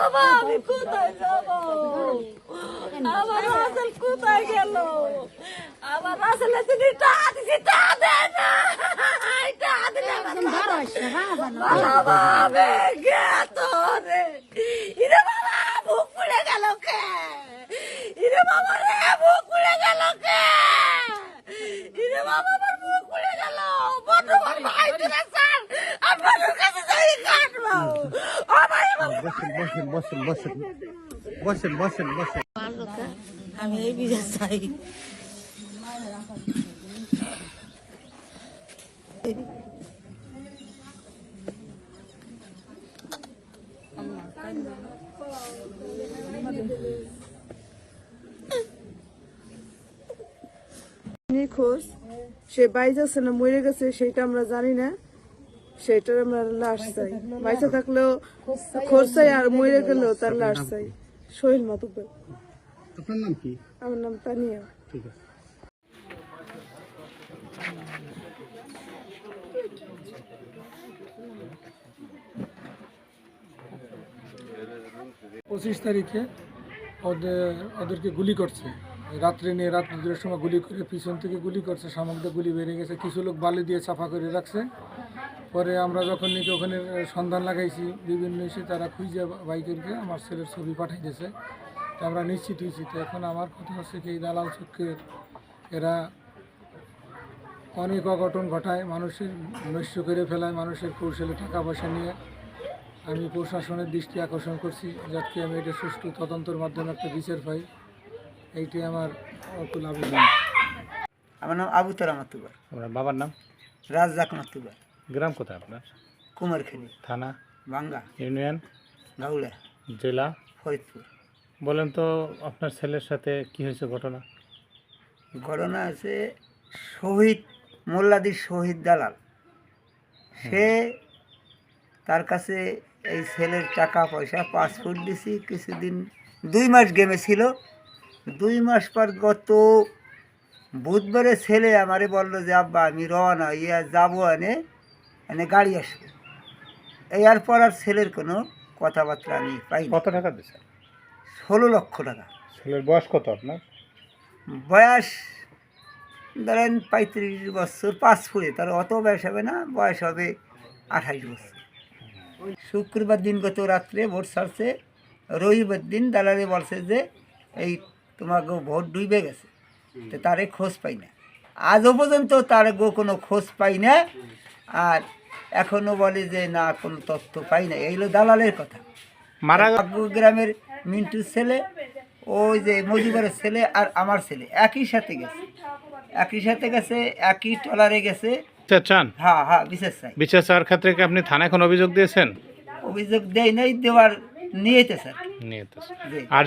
বাবা আমি কোথায় যাব? আমার রাসেল কোথায় গেল? আমার রাসেলের তিনি টাকা দিছি টাকা দেয় না। দিলে বাবা আমি গেত রে। ইরে বাবা বুক পুড়ে গেল কে? ইরে বাবা রে বুক পুড়ে গেল কে ইরে বাবা আমার বুক পুড়ে গেল বর্তমান ভাই দিলে স্যার আপনাদের কাছে যাই কাটবো আমার বসেন বসেন বসেন বসেন বসেন বসেন বসেন আমি এই বিদেশ চাই। নিখোঁজ সে বাইজা আছে না মরে গেছে সেটা আমরা জানি না। সেটার আমরা লাশ চাই। বাইসা থাকলেও খোঁজ চাই আর মরে গেলেও তার লাশ চাই। সোহেল মাতুব্বর। আপনার নাম কি? আমার নাম তানিয়া। ঠিক আছে। পঁচিশ তারিখে ওদের ওদেরকে গুলি করছে। রাত্রে নিয়ে রাত দুটোর সময় গুলি করে পিছন থেকে গুলি করছে সামগ্রী গুলি বেরিয়ে গেছে। কিছু লোক বালি দিয়ে চাপা করে রাখছে। পরে আমরা যখন নাকি ওখানে সন্ধান লাগাইছি বিভিন্ন এসে তারা খুঁজে বাইকেরকে আমার ছেলের ছবি পাঠাই দিয়েছে তো আমরা নিশ্চিত হয়েছি। তো এখন আমার কথা হচ্ছে কি এই দালাল চক্রের এরা অনেক অঘটন ঘটায় মানুষের নষ্ট করে ফেলায় মানুষের কৌশলে টাকা পয়সা নিয়ে। আমি প্রশাসনের দৃষ্টি আকর্ষণ করছি যাতে আমি এটা সুষ্ঠু তদন্তের মাধ্যমে একটা বিচার পাই। এইটি আমার অকুল আবেদন। আমার নাম আবু তারা মাতুবার আপনার বাবার নাম? রাজ্জাক মাতুবার গ্রাম কোথায় আপনার? কুমারখানি। থানা? বাঙ্গা ইউনিয়ন? গাউলা। জেলা? ফরিদপুর। বলেন তো আপনার ছেলের সাথে কি হয়েছে ঘটনা? ঘটনা আছে শহীদ মোল্লাদির শহীদ দালাল। সে তার কাছে এই ছেলের টাকা পয়সা পাসপোর্ট দিছি। কিছুদিন দুই মাস গেমে ছিল। দুই মাস পর গত বুধবারে ছেলে আমারে বলল যে আব্বা আমি রওনা ইয়া যাব এনে। এনে গাড়ি আসবে এই আর পর আর ছেলের কোনো কথাবার্তা আমি পাই কত টাকা দিয়েছে ষোলো লক্ষ টাকা। ছেলের বয়স কত আপনার? বয়স ধরেন পঁয়ত্রিশ বছর পাঁচ ফুড়ে তার অত বয়স হবে না বয়স হবে আঠাইশ বছর। শুক্রবার দিন গত রাত্রে ভোট ছাড়ছে রবিবার দিন দালালে বলছে যে এই তোমাকে ভোট ডুবে গেছে। তো তারে খোঁজ পাই না। আজও পর্যন্ত তার গো কোনো খোঁজ পাই না। আর এখনও বলে যে না কোনো তথ্য পাই না এইগুলো দালালের কথা। মারা গ্রামের মিন্টুর ছেলে ওই যে মজুবারের ছেলে আর আমার ছেলে একই সাথে গেছে। একই সাথে গেছে একই ট্রলারে গেছে। চান? হ্যাঁ হ্যাঁ বিশেষ চাই। চাওয়ার ক্ষেত্রে কি আপনি থানায় এখন অভিযোগ দিয়েছেন? অভিযোগ দেয় নাই দেওয়ার নিয়েছে স্যার। নিয়ে আর